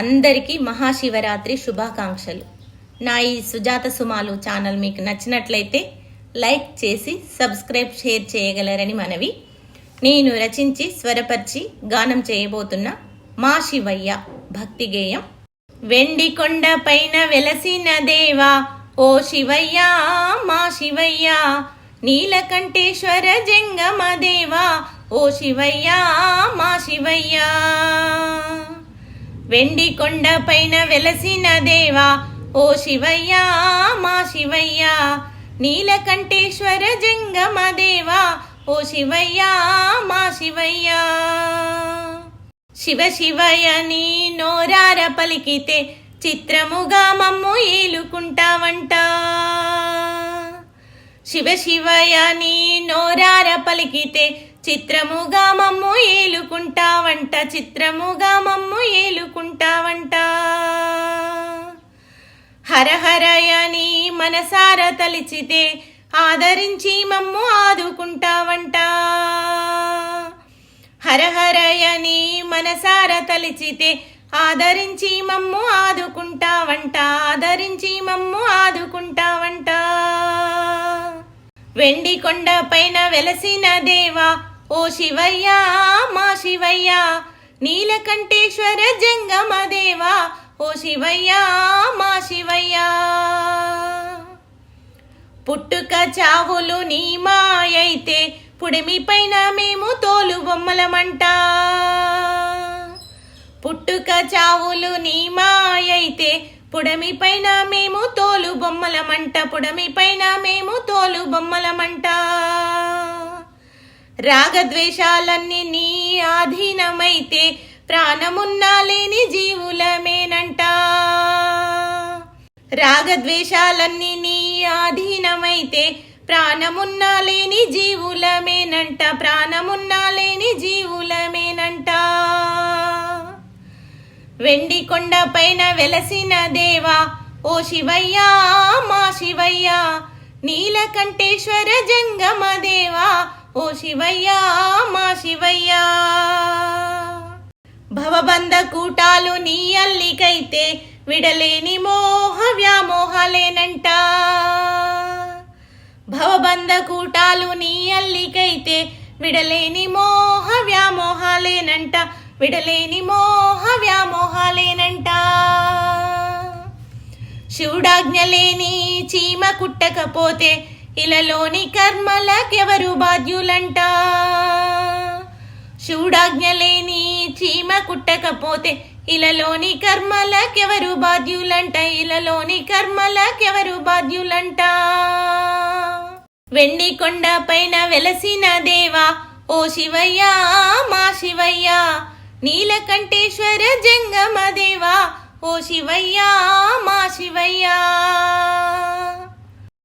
అందరికీ మహాశివరాత్రి శుభాకాంక్షలు. నా ఈ సుజాత సుమాలు ఛానల్ మీకు నచ్చినట్లయితే లైక్ చేసి సబ్స్క్రైబ్ షేర్ చేయగలరని మనవి. నేను రచించి స్వరపరిచి గానం చేయబోతున్న మా శివయ్య భక్తి గేయం. వెండి కొండ పైన వెలసిన దేవా ఓ శివయ్య మా శివయ్య. నీలకంఠేశ్వర జంగమ దేవా ఓ శివయ్య మా శివయ్య. వెండి కొండ పైన వెలసిన దేవా ఓ శివయ్య మా శివయ్య. నీలకంఠేశ్వర జంగమ దేవా ఓ శివయ్య మా శివయ్య. శివ శివయ నీ నోరార పలికితే చిత్రముగా మమ్ము ఏలుకుంటావంట. శివ శివయ నీ నోరార పలికితే చిత్రముగా మమ్ము ఏలుకుంటావంట. చిత్రముగా మమ్ము ఏ హరహరయని మనసార తలిచితే ఆదరించి మమ్ము ఆదుకుంటావంట. హరహరయని మనసార తలిచితే ఆదరించి మమ్ము ఆదుకుంటావంట. ఆదరించి మమ్ము ఆదుకుంటావంట. వెండి కొండ పైన వెలసిన దేవా ఓ శివయ్య మా శివయ్య నీలకంఠేశ్వర జంగమ దేవా ఓ శివయ్య మా శివయ్య. పుట్టుక చావులు నీ మాయైతే పుడిమి పైన మేము తోలు బొమ్మలమంట. పుట్టుక చావులు నీ మాయైతే పుడమి పైన మేము తోలు బొమ్మలమంట. పుడమి పైన మేము తోలు బొమ్మలమంట. రాగద్వేషాలన్నీ నీ ఆధీనమైతే ప్రాణమున్నాలే రాగద్వేషాలన్నీ నీ ఆధీనమైతే ప్రాణమున్నా లేని జీవులమేనంట ప్రాణమున్నా లేని జీవులమేనంట. వెండి కొండ పైన వెలసిన దేవా ఓ శివయ్య మా శివయ్య నీలకంఠేశ్వర జంగమ దేవా ఓ శివయ్య మా శివయ్య. భవబంధ కూటాలు నీ అల్లికైతే విడలేని మోహ వ్యామోహాలేనంట. భవబంధ కూటాలు నీ అల్లికైతే విడలేని మోహ వ్యామోహాలేనంట. విడలేని మోహ వ్యామోహాలేనంట. శివుడాజ్ఞ లేని చీమ కుట్టకపోతే ఇలలోని కర్మలకెవరు బాధ్యులంట. శివుడాజ్ఞ లేని చీమ కుట్టకపోతే ఇలలోని కర్మలకెవరు బాధ్యులంట? ఇలలోని కర్మలకెవరు బాధ్యులంట? వెండి కొండ పైన వెలసిన దేవా ఓ శివయ్య మా శివయ్య. నీలకంఠేశ్వర జంగమ దేవా ఓ శివయ్య మా శివయ్య.